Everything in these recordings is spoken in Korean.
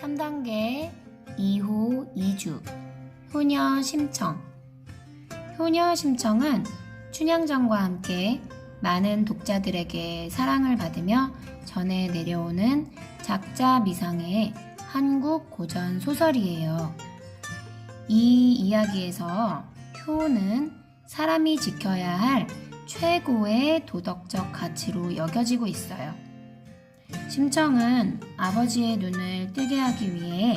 3단계 2호 2주 효녀 심청 효녀 심청은 춘향전과 함께 많은 독자들에게 사랑을 받으며 전해 내려오는 작자 미상의 한국 고전 소설이에요. 이 이야기에서 효는 사람이 지켜야 할 최고의 도덕적 가치로 여겨지고 있어요. 심청은 아버지의 눈을 뜨게 하기 위해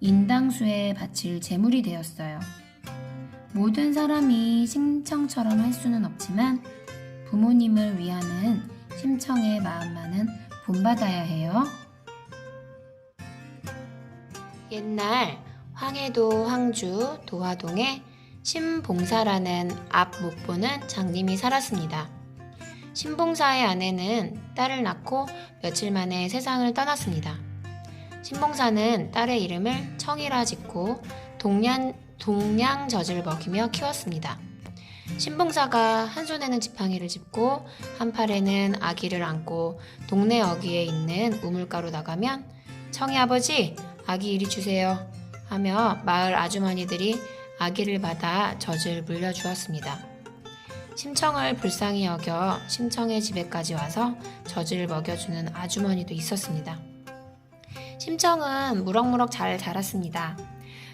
인당수에 바칠 제물이 되었어요. 모든 사람이 심청처럼 할 수는 없지만 부모님을 위하는 심청의 마음만은 본받아야 해요. 옛날 황해도 황주 도화동에 신봉사라는 앞못 보는 장님이 살았습니다. 신봉사의 아내는 딸을 낳고 며칠 만에 세상을 떠났습니다. 신봉사는 딸의 이름을 청이라 짓고 동양, 동양 젖을 먹이며 키웠습니다. 신봉사가 한 손에는 지팡이를 짚고 한 팔에는 아기를 안고 동네 어귀에 있는 우물가로 나가면 청이 아버지 아기 이리 주세요 하며 마을 아주머니들이 아기를 받아 젖을 물려주었습니다. 심청을 불쌍히 여겨 심청의 집에까지 와서 젖을 먹여주는 아주머니도 있었습니다. 심청은 무럭무럭 잘 자랐습니다.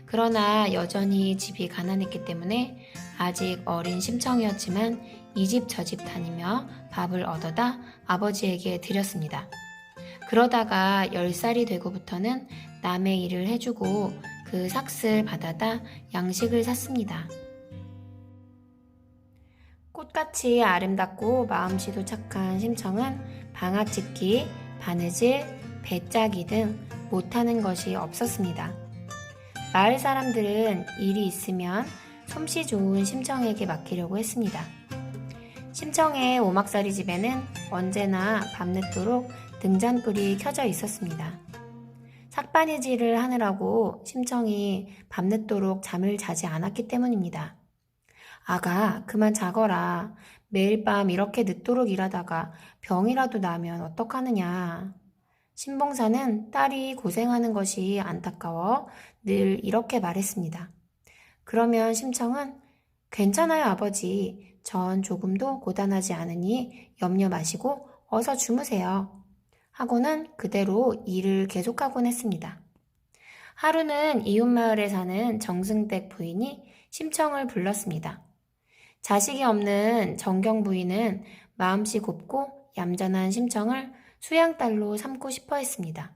그러나 여전히 집이 가난했기 때문에 아직 어린 심청이었지만 이 집 저 집 다니며 밥을 얻어다 아버지에게 드렸습니다. 그러다가 10살이 되고부터는 남의 일을 해주고 그 삭슬 받아다 양식을 샀습니다. 꽃같이 아름답고 마음씨도 착한 심청은 방아찍기, 바느질, 배짜기 등 못하는 것이 없었습니다. 마을 사람들은 일이 있으면 솜씨 좋은 심청에게 맡기려고 했습니다. 심청의 오막살이 집에는 언제나 밤늦도록 등잔불이 켜져 있었습니다. 삭바느질을 하느라고 심청이 밤늦도록 잠을 자지 않았기 때문입니다. 아가, 그만 자거라. 매일 밤 이렇게 늦도록 일하다가 병이라도 나면 어떡하느냐. 신봉사는 딸이 고생하는 것이 안타까워 늘 이렇게 말했습니다. 그러면 심청은 괜찮아요, 아버지. 전 조금도 고단하지 않으니 염려 마시고 어서 주무세요. 하고는 그대로 일을 계속하곤 했습니다. 하루는 이웃마을에 사는 정승댁 부인이 심청을 불렀습니다. 자식이 없는 정경 부인은 마음씨 곱고 얌전한 심청을 수양딸로 삼고 싶어 했습니다.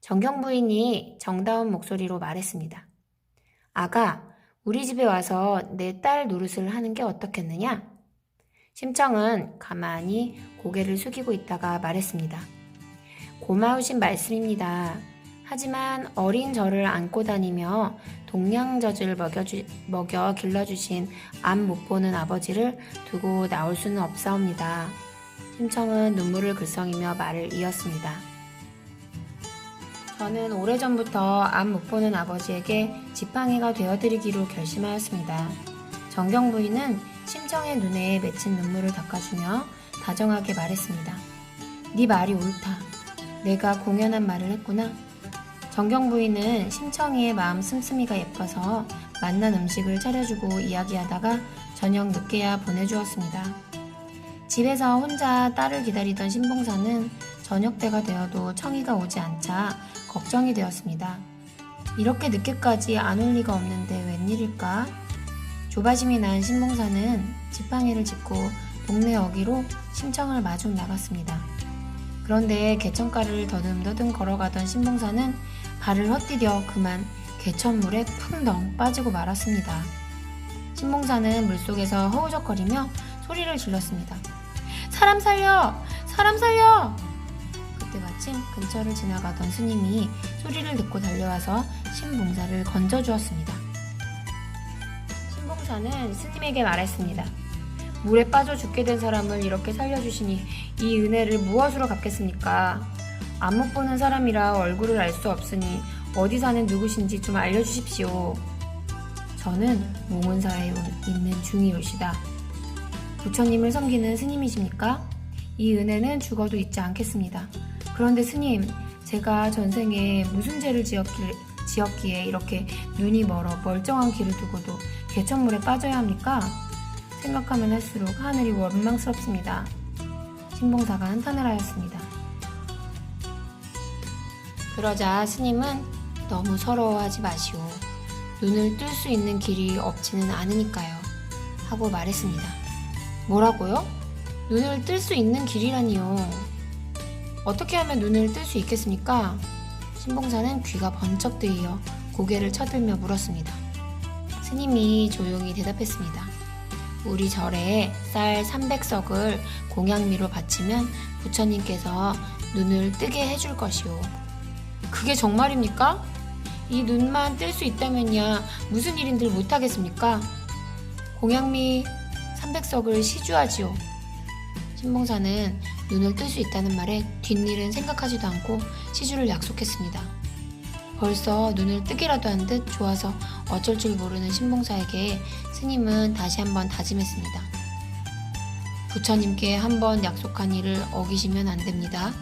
정경 부인이 정다운 목소리로 말했습니다. 아가, 우리 집에 와서 내 딸 노릇을 하는 게 어떻겠느냐? 심청은 가만히 고개를 숙이고 있다가 말했습니다. 고마우신 말씀입니다. 하지만 어린 저를 안고 다니며 동양젖을 먹여주, 먹여 길러주신 앞못 보는 아버지를 두고 나올 수는 없사옵니다. 심청은 눈물을 글썽이며 말을 이었습니다. 저는 오래전부터 앞못 보는 아버지에게 지팡이가 되어드리기로 결심하였습니다. 정경 부인은 심청의 눈에 맺힌 눈물을 닦아주며 다정하게 말했습니다. 네 말이 옳다. 내가 공연한 말을 했구나. 정경 부인은 심청이의 마음 씀씀이가 예뻐서 맛난 음식을 차려주고 이야기하다가 저녁 늦게야 보내주었습니다. 집에서 혼자 딸을 기다리던 신봉사는 저녁 때가 되어도 청이가 오지 않자 걱정이 되었습니다. 이렇게 늦게까지 안 올 리가 없는데 웬일일까? 조바심이 난 신봉사는 지팡이를 짚고 동네 어귀로 심청을 마중 나갔습니다. 그런데 개천가를 더듬더듬 걸어가던 신봉사는 발을 헛디뎌 그만 개천물에 풍덩 빠지고 말았습니다. 신봉사는 물속에서 허우적거리며 소리를 질렀습니다. 사람 살려! 사람 살려! 그때 마침 근처를 지나가던 스님이 소리를 듣고 달려와서 신봉사를 건져주었습니다. 신봉사는 스님에게 말했습니다. 물에 빠져 죽게 된 사람을 이렇게 살려주시니 이 은혜를 무엇으로 갚겠습니까? 안 못 보는 사람이라 얼굴을 알 수 없으니 어디 사는 누구신지 좀 알려주십시오. 저는 몽은사에 있는 중이올시다. 부처님을 섬기는 스님이십니까? 이 은혜는 죽어도 잊지 않겠습니다. 그런데 스님, 제가 전생에 무슨 죄를 지었길, 지었기에 이렇게 눈이 멀어 멀쩡한 길을 두고도 개천물에 빠져야 합니까? 생각하면 할수록 하늘이 원망스럽습니다. 신봉사가 한탄을 하였습니다. 그러자 스님은 너무 서러워하지 마시오. 눈을 뜰 수 있는 길이 없지는 않으니까요. 하고 말했습니다. 뭐라고요? 눈을 뜰 수 있는 길이라니요. 어떻게 하면 눈을 뜰 수 있겠습니까? 신봉사는 귀가 번쩍 뜨이어 고개를 쳐들며 물었습니다. 스님이 조용히 대답했습니다. 우리 절에 쌀 300석을 공양미로 바치면 부처님께서 눈을 뜨게 해줄 것이오. 그게 정말입니까? 이 눈만 뜰수 있다면야 무슨 일인들 못하겠습니까? 공양미 300석을 시주하지요. 신봉사는 눈을 뜰 수 있다는 말에 뒷일은 생각하지도 않고 시주를 약속했습니다. 벌써 눈을 뜨기라도 한 듯 좋아서 어쩔 줄 모르는 신봉사에게 스님은 다시 한번 다짐했습니다. 부처님께 한번 약속한 일을 어기시면 안 됩니다.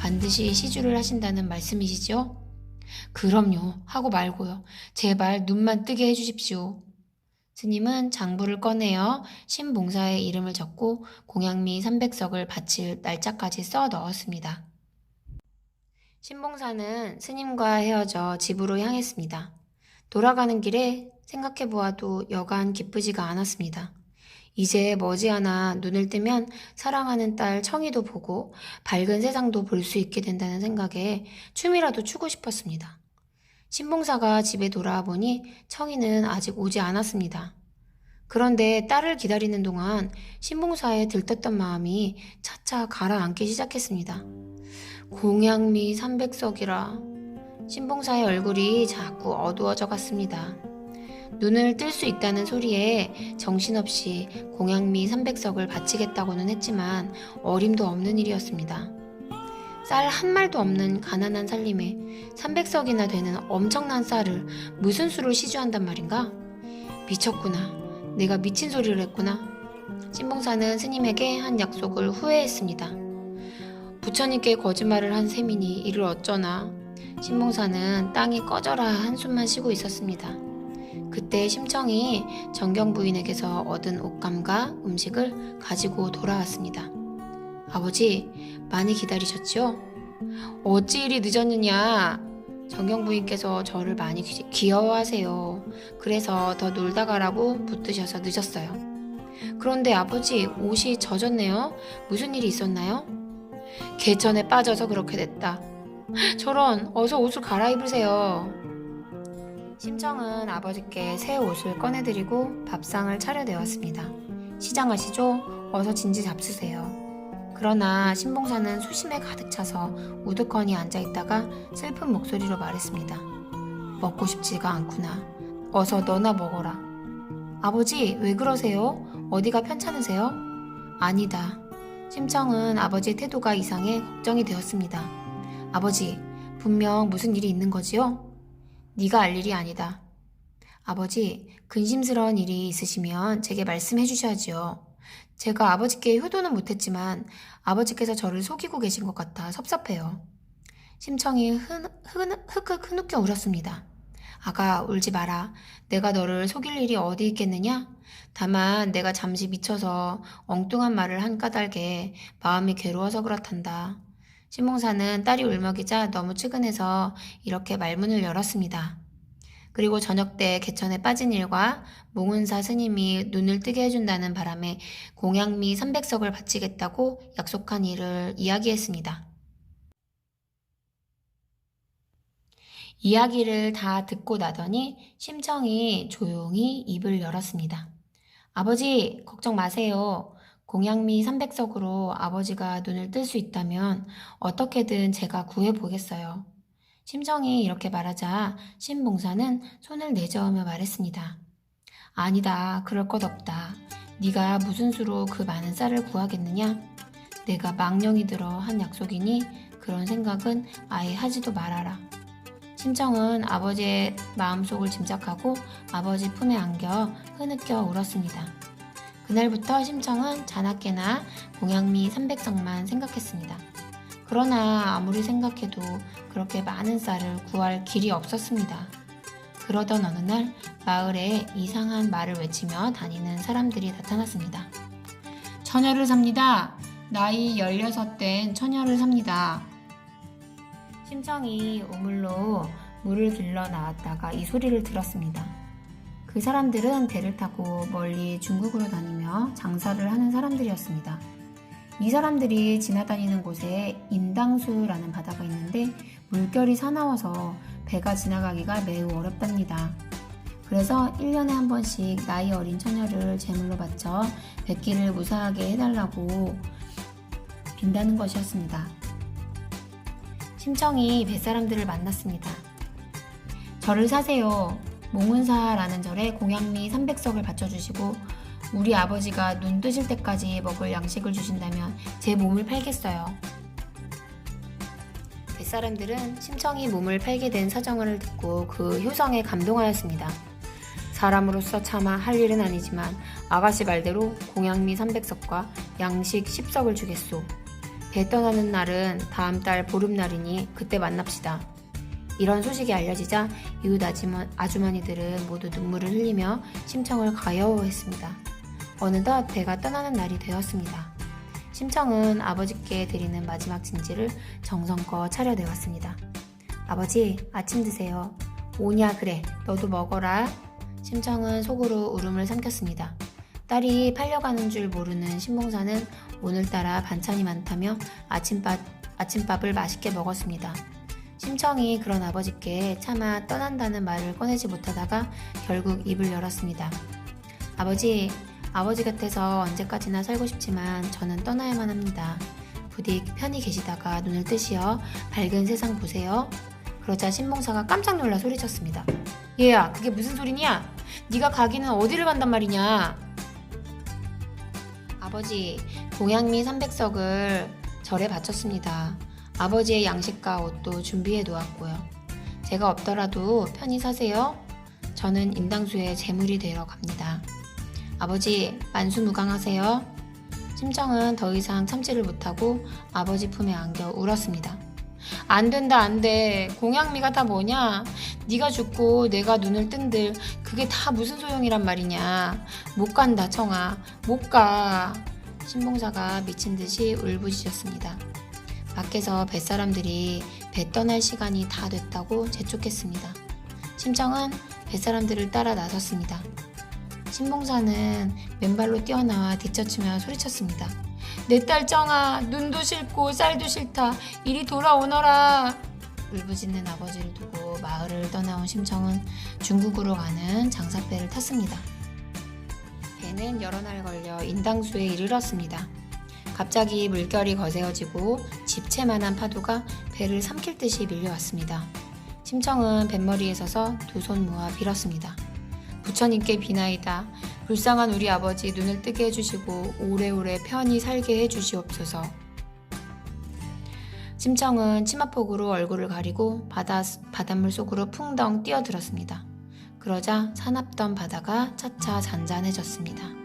반드시 시주를 하신다는 말씀이시죠? 그럼요. 하고 말고요. 제발 눈만 뜨게 해주십시오. 스님은 장부를 꺼내어 신봉사의 이름을 적고 공양미 300석을 바칠 날짜까지 써 넣었습니다. 신봉사는 스님과 헤어져 집으로 향했습니다. 돌아가는 길에 생각해 보아도 여간 기쁘지가 않았습니다. 이제 머지않아 눈을 뜨면 사랑하는 딸 청이도 보고 밝은 세상도 볼 수 있게 된다는 생각에 춤이라도 추고 싶었습니다. 신봉사가 집에 돌아와 보니 청이는 아직 오지 않았습니다. 그런데 딸을 기다리는 동안 신봉사에 들떴던 마음이 차차 가라앉기 시작했습니다. 공양미 300석이라 신봉사의 얼굴이 자꾸 어두워져 갔습니다. 눈을 뜰 수 있다는 소리에 정신없이 공양미 300석을 바치겠다고는 했지만 어림도 없는 일이었습니다. 쌀 한 말도 없는 가난한 살림에 300석이나 되는 엄청난 쌀을 무슨 수로 시주한단 말인가? 미쳤구나. 내가 미친 소리를 했구나. 신봉사는 스님에게 한 약속을 후회했습니다. 부처님께 거짓말을 한 셈이니 이를 어쩌나. 신봉사는 땅이 꺼져라 한숨만 쉬고 있었습니다. 그때 심청이 정경 부인에게서 얻은 옷감과 음식을 가지고 돌아왔습니다. 아버지, 많이 기다리셨죠? 어찌 이리 늦었느냐? 정경 부인께서 저를 많이 귀- 귀여워하세요. 그래서 더 놀다 가라고 붙드셔서 늦었어요. 그런데 아버지, 옷이 젖었네요. 무슨 일이 있었나요? 개천에 빠져서 그렇게 됐다. 저런, 어서 옷을 갈아입으세요. 심청은 아버지께 새 옷을 꺼내드리고 밥상을 차려내었습니다. 시장하시죠? 어서 진지 잡수세요. 그러나 신봉사는 수심에 가득 차서 우두커니 앉아있다가 슬픈 목소리로 말했습니다. 먹고 싶지가 않구나. 어서 너나 먹어라. 아버지, 왜 그러세요? 어디가 편찮으세요? 아니다. 심청은 아버지의 태도가 이상해 걱정이 되었습니다. 아버지, 분명 무슨 일이 있는 거지요? 네가 알 일이 아니다. 아버지, 근심스러운 일이 있으시면 제게 말씀해 주셔야지요. 제가 아버지께 효도는 못했지만 아버지께서 저를 속이고 계신 것 같아 섭섭해요. 심청이 흔, 흔, 흑흑 흐느껴 울었습니다. 아가, 울지 마라. 내가 너를 속일 일이 어디 있겠느냐? 다만 내가 잠시 미쳐서 엉뚱한 말을 한 까닭에 마음이 괴로워서 그렇단다. 신봉사는 딸이 울먹이자 너무 측은해서 이렇게 말문을 열었습니다. 그리고 저녁 때 개천에 빠진 일과 몽은사 스님이 눈을 뜨게 해준다는 바람에 공양미 300석을 바치겠다고 약속한 일을 이야기했습니다. 이야기를 다 듣고 나더니 심청이 조용히 입을 열었습니다. 아버지, 걱정 마세요. 공양미 300석으로 아버지가 눈을 뜰 수 있다면 어떻게든 제가 구해보겠어요. 심정이 이렇게 말하자 신봉사는 손을 내저으며 말했습니다. 아니다. 그럴 것 없다. 네가 무슨 수로 그 많은 쌀을 구하겠느냐? 내가 망령이 들어 한 약속이니 그런 생각은 아예 하지도 말아라. 심정은 아버지의 마음속을 짐작하고 아버지 품에 안겨 흐느껴 울었습니다. 그날부터 심청은 자나깨나 공양미 300석만 생각했습니다. 그러나 아무리 생각해도 그렇게 많은 쌀을 구할 길이 없었습니다. 그러던 어느 날 마을에 이상한 말을 외치며 다니는 사람들이 나타났습니다. 처녀를 삽니다. 나이 16된 처녀를 삽니다. 심청이 우물로 물을 길러 나왔다가 이 소리를 들었습니다. 그 사람들은 배를 타고 멀리 중국으로 다니며 장사를 하는 사람들이었습니다. 이 사람들이 지나다니는 곳에 인당수라는 바다가 있는데 물결이 사나워서 배가 지나가기가 매우 어렵답니다. 그래서 1년에 한 번씩 나이 어린 처녀를 제물로 바쳐 뱃길을 무사하게 해달라고 빈다는 것이었습니다. 심청이 뱃사람들을 만났습니다. 절을 사세요. 몽은사라는 절에 공양미 300석을 바쳐주시고 우리 아버지가 눈 뜨실 때까지 먹을 양식을 주신다면 제 몸을 팔겠어요. 뱃사람들은 심청이 몸을 팔게 된 사정을 듣고 그 효성에 감동하였습니다. 사람으로서 차마 할 일은 아니지만 아가씨 말대로 공양미 300석과 양식 10석을 주겠소. 배 떠나는 날은 다음 달 보름날이니 그때 만납시다. 이런 소식이 알려지자 이웃 아주머, 아주머니들은 모두 눈물을 흘리며 심청을 가여워했습니다. 어느덧 배가 떠나는 날이 되었습니다. 심청은 아버지께 드리는 마지막 진지를 정성껏 차려내왔습니다. 아버지, 아침 드세요. 오냐, 그래. 너도 먹어라. 심청은 속으로 울음을 삼켰습니다. 딸이 팔려가는 줄 모르는 신봉사는 오늘따라 반찬이 많다며 아침밥, 아침밥을 맛있게 먹었습니다. 심청이 그런 아버지께 차마 떠난다는 말을 꺼내지 못하다가 결국 입을 열었습니다. 아버지, 아버지 곁에서 언제까지나 살고 싶지만 저는 떠나야만 합니다. 부디 편히 계시다가 눈을 뜨시어 밝은 세상 보세요. 그러자 신봉사가 깜짝 놀라 소리쳤습니다. 얘야, 그게 무슨 소리냐? 네가 가기는 어디를 간단 말이냐? 아버지, 동양미 300석을 절에 바쳤습니다. 아버지의 양식과 옷도 준비해 놓았고요. 제가 없더라도 편히 사세요. 저는 인당수의 재물이 되러 갑니다. 아버지, 만수무강하세요. 심정은 더 이상 참지를 못하고 아버지 품에 안겨 울었습니다. 안 된다, 안 돼. 공양미가 다 뭐냐? 네가 죽고 내가 눈을 뜬들 그게 다 무슨 소용이란 말이냐? 못 간다, 청아. 못 가. 신봉사가 미친 듯이 울부짖었습니다. 밖에서 뱃사람들이 배 떠날 시간이 다 됐다고 재촉했습니다. 심정은 뱃사람들을 따라 나섰습니다. 신봉사는 맨발로 뛰어나와 뒤처치며 소리쳤습니다. 내 딸 정아, 눈도 싫고 쌀도 싫다. 이리 돌아오너라. 울부짖는 아버지를 두고 마을을 떠나온 심청은 중국으로 가는 장사배를 탔습니다. 배는 여러 날 걸려 인당수에 이르렀습니다. 갑자기 물결이 거세어지고 집채만한 파도가 배를 삼킬 듯이 밀려왔습니다. 심청은 뱃머리에 서서 두 손 모아 빌었습니다. 부처님께 비나이다. 불쌍한 우리 아버지 눈을 뜨게 해주시고 오래오래 편히 살게 해주시옵소서. 심청은 치마폭으로 얼굴을 가리고 바다, 바닷물 속으로 풍덩 뛰어들었습니다. 그러자 사납던 바다가 차차 잔잔해졌습니다.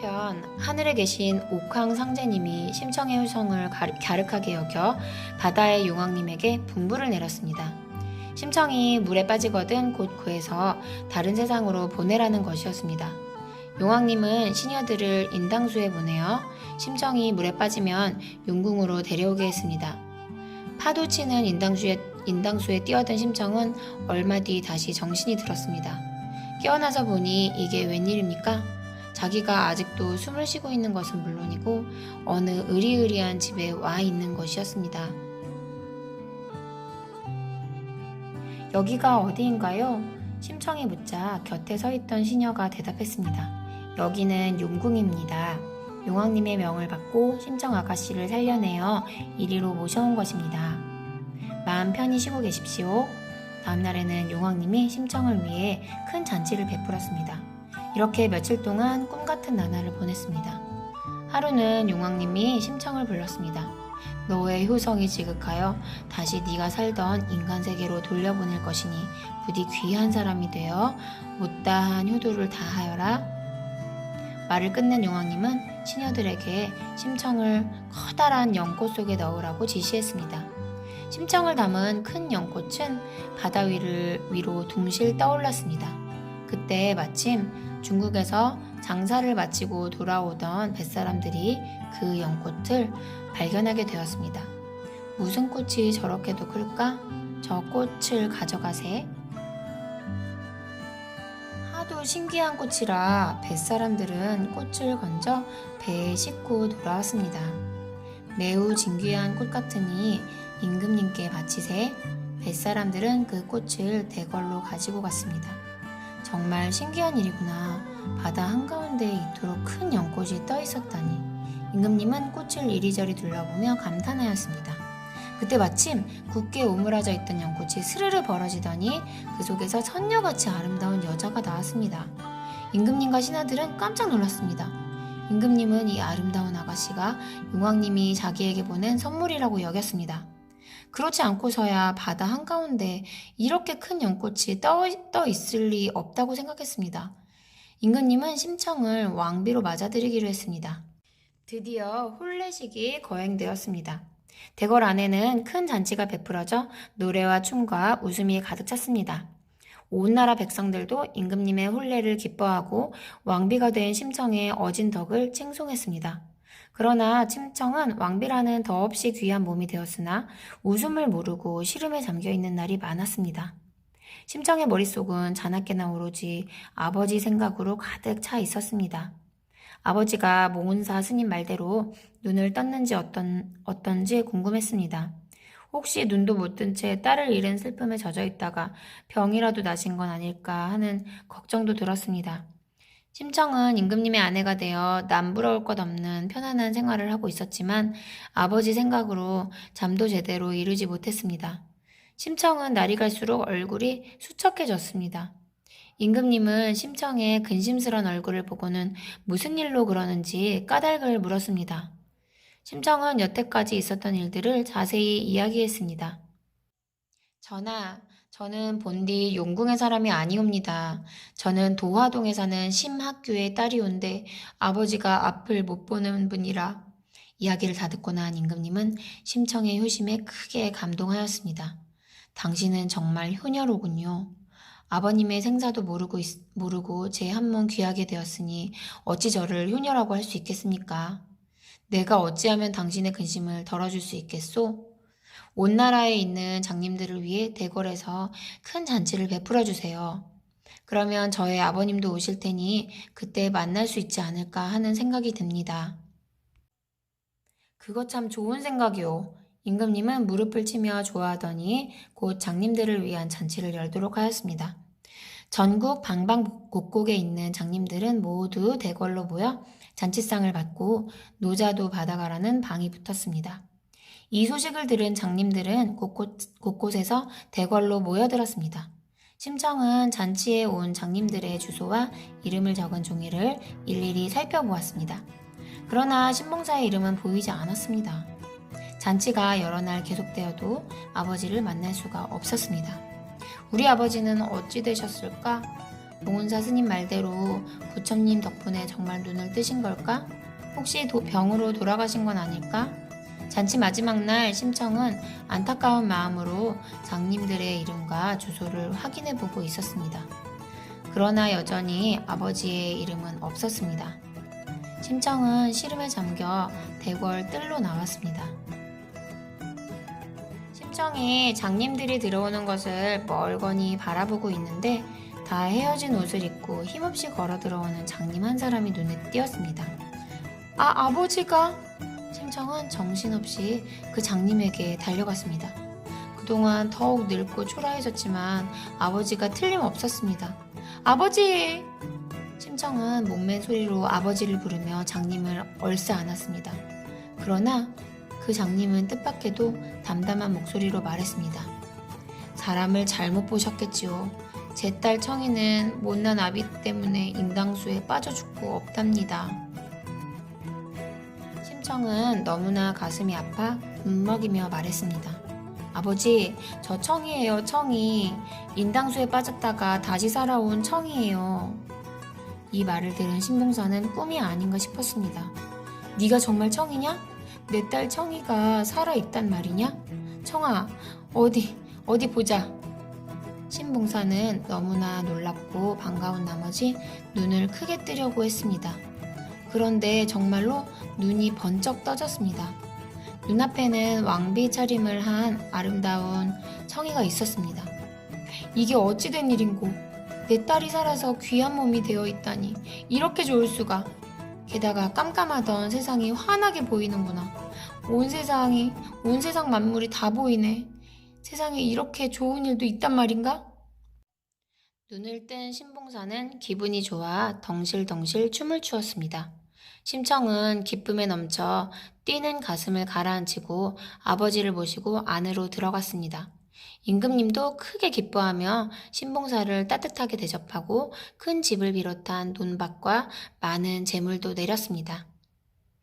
한편 하늘에 계신 옥황 상제님이 심청의 가르- 갸륵하게 여겨 바다의 용왕님에게 분부를 내렸습니다. 심청이 물에 빠지거든 곧 그에서 다른 세상으로 보내라는 것이었습니다. 용왕님은 시녀들을 인당수에 보내어 심청이 물에 빠지면 용궁으로 데려오게 했습니다. 파도 치는 인당수에, 인당수에 뛰어든 심청은 얼마 뒤 다시 정신이 들었습니다. 깨어나서 보니 이게 웬일입니까? 자기가 아직도 숨을 쉬고 있는 것은 물론이고 어느 으리으리한 집에 와 있는 것이었습니다. 여기가 어디인가요? 심청이 묻자 곁에 서 있던 시녀가 대답했습니다. 여기는 용궁입니다. 용왕님의 명을 받고 심청 아가씨를 살려내어 이리로 모셔온 것입니다. 마음 편히 쉬고 계십시오. 다음날에는 용왕님이 심청을 위해 큰 잔치를 베풀었습니다. 이렇게 며칠 동안 꿈 같은 나날을 보냈습니다. 하루는 용왕님이 심청을 불렀습니다. 너의 효성이 지극하여 다시 네가 살던 인간 세계로 돌려보낼 것이니 부디 귀한 사람이 되어 못다한 효도를 다하여라. 말을 끝낸 용왕님은 시녀들에게 심청을 커다란 연꽃 속에 넣으라고 지시했습니다. 심청을 담은 큰 연꽃은 바다 위를 위로 둥실 떠올랐습니다. 그때 마침 중국에서 장사를 마치고 돌아오던 뱃사람들이 그 연꽃을 발견하게 되었습니다. 무슨 꽃이 저렇게도 클까? 저 꽃을 가져가세. 하도 신기한 꽃이라 뱃사람들은 꽃을 건져 배에 싣고 돌아왔습니다. 매우 진귀한 꽃 같으니 임금님께 바치세. 뱃사람들은 그 꽃을 대걸로 가지고 갔습니다. 정말 신기한 일이구나. 바다 한가운데에 이토록 큰 연꽃이 떠 있었다니. 임금님은 꽃을 이리저리 둘러보며 감탄하였습니다. 그때 마침 굳게 오므라져 있던 연꽃이 스르르 벌어지더니 그 속에서 선녀같이 아름다운 여자가 나왔습니다. 임금님과 신하들은 깜짝 놀랐습니다. 임금님은 이 아름다운 아가씨가 용왕님이 자기에게 보낸 선물이라고 여겼습니다. 그렇지 않고서야 바다 한가운데 이렇게 큰 연꽃이 떠, 떠 있을 리 없다고 생각했습니다. 임금님은 심청을 왕비로 맞아들이기로 했습니다. 드디어 혼례식이 거행되었습니다. 대궐 안에는 큰 잔치가 베풀어져 노래와 춤과 웃음이 가득 찼습니다. 온 나라 백성들도 임금님의 혼례를 기뻐하고 왕비가 된 심청의 어진 덕을 칭송했습니다. 그러나 심청은 왕비라는 더없이 귀한 몸이 되었으나 웃음을 모르고 시름에 잠겨 있는 날이 많았습니다. 심청의 머릿속은 자나깨나 오로지 아버지 생각으로 가득 차 있었습니다. 아버지가 몽은사 스님 말대로 눈을 떴는지 어떤, 어떤지 궁금했습니다. 혹시 눈도 못 뜬 채 딸을 잃은 슬픔에 젖어 있다가 병이라도 나신 건 아닐까 하는 걱정도 들었습니다. 심청은 임금님의 아내가 되어 남부러울 것 없는 편안한 생활을 하고 있었지만 아버지 생각으로 잠도 제대로 이루지 못했습니다. 심청은 날이 갈수록 얼굴이 수척해졌습니다. 임금님은 심청의 근심스런 얼굴을 보고는 무슨 일로 그러는지 까닭을 물었습니다. 심청은 여태까지 있었던 일들을 자세히 이야기했습니다. 전하, 저는 본디 용궁의 사람이 아니옵니다. 저는 도화동에 사는 심학교의 딸이온데 아버지가 앞을 못 보는 분이라 이야기를 다 듣고 난 임금님은 심청의 효심에 크게 감동하였습니다. 당신은 정말 효녀로군요. 아버님의 생사도 모르고, 있- 모르고 제 한몸 귀하게 되었으니 어찌 저를 효녀라고 할 수 있겠습니까? 내가 어찌하면 당신의 근심을 덜어줄 수 있겠소? 온 나라에 있는 장님들을 위해 대궐에서 큰 잔치를 베풀어 주세요. 그러면 저의 아버님도 오실 테니 그때 만날 수 있지 않을까 하는 생각이 듭니다. 그거 참 좋은 생각이오. 임금님은 무릎을 치며 좋아하더니 곧 장님들을 위한 잔치를 열도록 하였습니다. 전국 방방곡곡에 있는 장님들은 모두 대궐로 모여 잔치상을 받고 노자도 받아가라는 방이 붙었습니다. 이 소식을 들은 장님들은 곳곳, 곳곳에서 대궐로 모여들었습니다. 심청은 잔치에 온 장님들의 주소와 이름을 적은 종이를 일일이 살펴보았습니다. 그러나 신봉사의 이름은 보이지 않았습니다. 잔치가 여러 날 계속되어도 아버지를 만날 수가 없었습니다. 우리 아버지는 어찌 되셨을까? 봉은사 스님 말대로 부처님 덕분에 정말 눈을 뜨신 걸까? 혹시 도- 병으로 돌아가신 건 아닐까? 잔치 마지막 날 심청은 안타까운 마음으로 장님들의 이름과 주소를 확인해 보고 있었습니다. 그러나 여전히 아버지의 이름은 없었습니다. 심청은 시름에 잠겨 대궐 뜰로 나왔습니다. 심청이 장님들이 들어오는 것을 멀거니 바라보고 있는데 다 헤어진 옷을 입고 힘없이 걸어 들어오는 장님 한 사람이 눈에 띄었습니다. 아, 아버지가! 심청은 정신없이 그 장님에게 달려갔습니다. 그동안 더욱 늙고 초라해졌지만 아버지가 틀림없었습니다. 아버지! 심청은 목맨 소리로 아버지를 부르며 장님을 얼싸 안았습니다. 그러나 그 장님은 뜻밖에도 담담한 목소리로 말했습니다. 사람을 잘못 보셨겠지요. 제 딸 청이는 못난 아비 때문에 인당수에 빠져 죽고 없답니다. 심청은 너무나 가슴이 아파 눈먹이며 말했습니다. 아버지, 저 청이에요, 청이. 인당수에 빠졌다가 다시 살아온 청이에요. 이 말을 들은 신봉사는 꿈이 아닌가 싶었습니다. 네가 정말 청이냐? 내 딸 청이가 살아있단 말이냐? 청아, 어디, 어디 보자. 신봉사는 너무나 놀랍고 반가운 나머지 눈을 크게 뜨려고 했습니다. 그런데 정말로 눈이 번쩍 떠졌습니다. 눈앞에는 왕비 차림을 한 아름다운 청이가 있었습니다. 이게 어찌 된 일인고 내 딸이 살아서 귀한 몸이 되어 있다니 이렇게 좋을 수가 게다가 깜깜하던 세상이 환하게 보이는구나 온 세상이 온 세상 만물이 다 보이네 세상에 이렇게 좋은 일도 있단 말인가? 눈을 뜬 신봉사는 기분이 좋아 덩실덩실 춤을 추었습니다. 심청은 기쁨에 넘쳐 뛰는 가슴을 가라앉히고 아버지를 모시고 안으로 들어갔습니다. 임금님도 크게 기뻐하며 신봉사를 따뜻하게 대접하고 큰 집을 비롯한 논밭과 많은 재물도 내렸습니다.